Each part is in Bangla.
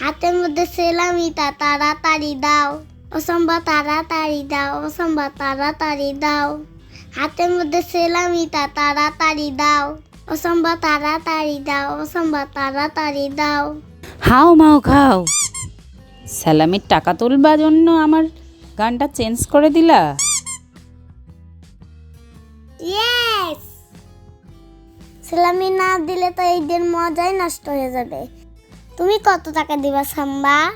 হাতের মধ্যে সেলামিটা তাড়াতাড়ি দাও। অসম্ভা তাড়াতাড়ি দাও অসম্ভা তাড়াতাড়ি দাও। হাতের মধ্যে সেলামিটা তাড়াতাড়ি দাও অসম্ভা তাড়াতাড়ি দাও অসম্ভা তাড়াতাড়ি দাও। হাও মাও খাও। স্যালামির টাকা তুলবার জন্য আমার গানটা চেঞ্জ করে দিলা? ইয়েস সেলামি না দিলে তো এই দিন মজাই নষ্ট হয়ে যাবে। তুমি কত টাকা দিবা সাম্বা?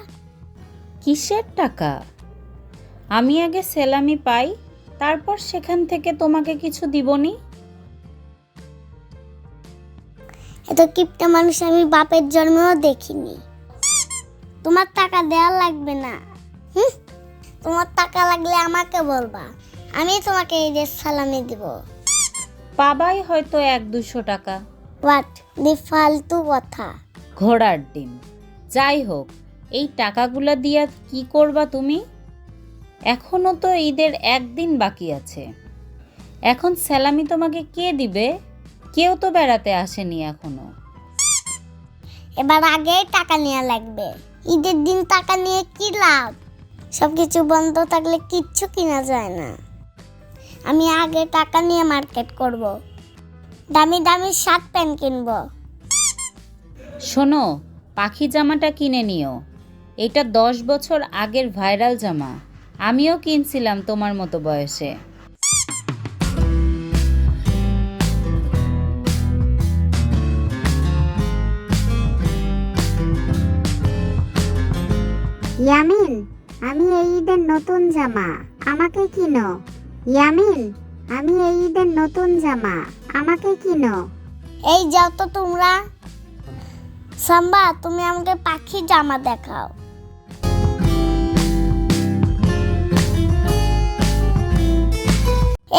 কিসের টাকা? আমি আগে স্যালামি পাই তারপর সেখান থেকে তোমাকে কিছু দিবনি? এত কিপটা মানুষ আমি বাপের জন্মেও দেখিনি। তোমার টাকা দেওয়া লাগবে না। হুম? তোমার টাকা লাগলে আমাকে বলবা। আমি তোমাকে এই যে সালামি দিব। পাবাই হয়তো এক দুশো টাকা। হোয়াট দি ফালতু কথা। ঘোড়ার ডিম। যাই হোক, এই টাকাগুলা দিয়া কি করবা তুমি? এখনও তো ঈদের একদিন বাকি আছে। এখন স্যালামি তোমাকে কে দিবে? কেউ তো বেড়াতে আসেনি এখনও। এবার আগেই টাকা নেওয়া লাগবে। ঈদের দিন টাকা নিয়ে কি লাভ? সব কিছু বন্ধ থাকলে কিচ্ছু কিনা যায় না। আমি আগে টাকা নিয়ে মার্কেট করব। দামি দামি শার্ট প্যান্ট কিনবো। শোনো পাখি জামাটা কিনে নিও। এটা দশ বছর আগের ভাইরাল জামা। আমিও কিনছিলাম তোমার মতো বয়সে। ইয়ামিন আমি এই ঈদের নতুন জামা। আমাকে কিনো। ইয়ামিন আমি এই ঈদের নতুন জামা। আমাকে কিনো। এই যাও তো তোমরা। সাম্বা তুমি আমাকে পাখি জামা দেখাও।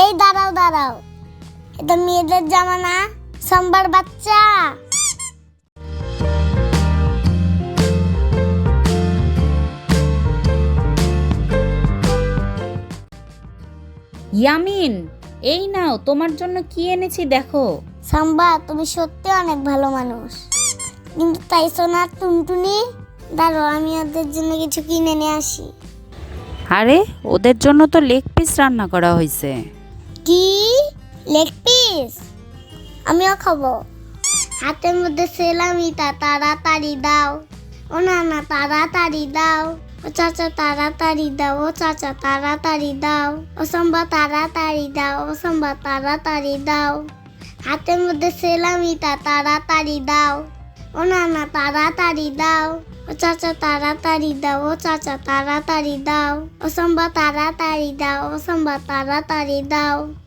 এই দাঁড়াও দাঁড়াও। এটা মেয়েদের জামা না সাম্বার বাচ্চা। ইয়ামিন এই নাও তোমার জন্য কি এনেছি দেখো। সাম্বা তুমি সত্যি অনেক ভালো মানুষ। কিন্তু তাই সোনা টুনটুনি? দাঁড়ো আমি ওদের জন্য কিছু কিনে নিয়ে আসি। আরে ওদের জন্য তো লেগ পিস রান্না করা হয়েছে কি? লেগ পিস আমিও খাব। হাতের মধ্যে সেলামিটা তাড়াতাড়ি দাও। ও না না তাড়াতাড়ি দাও। ও চাচা তাড়াতাড়ি দাও। ও চাচা তাড়াতাড়ি দাও। ও সম্বা তাড়াতাড়ি দাও। ও সম্বা তাড়াতাড়ি দাও। হাতের মধ্যে সেলামিটা তাড়াতাড়ি দাও। ও না না, তাড়াতাড়ি দাও। ও চাচা, তাড়াতাড়ি দাও। ও চাচা, তাড়াতাড়ি দাও। ও সম্বা, তাড়াতাড়ি দাও। ও সম্বা, তাড়াতাড়ি দাও।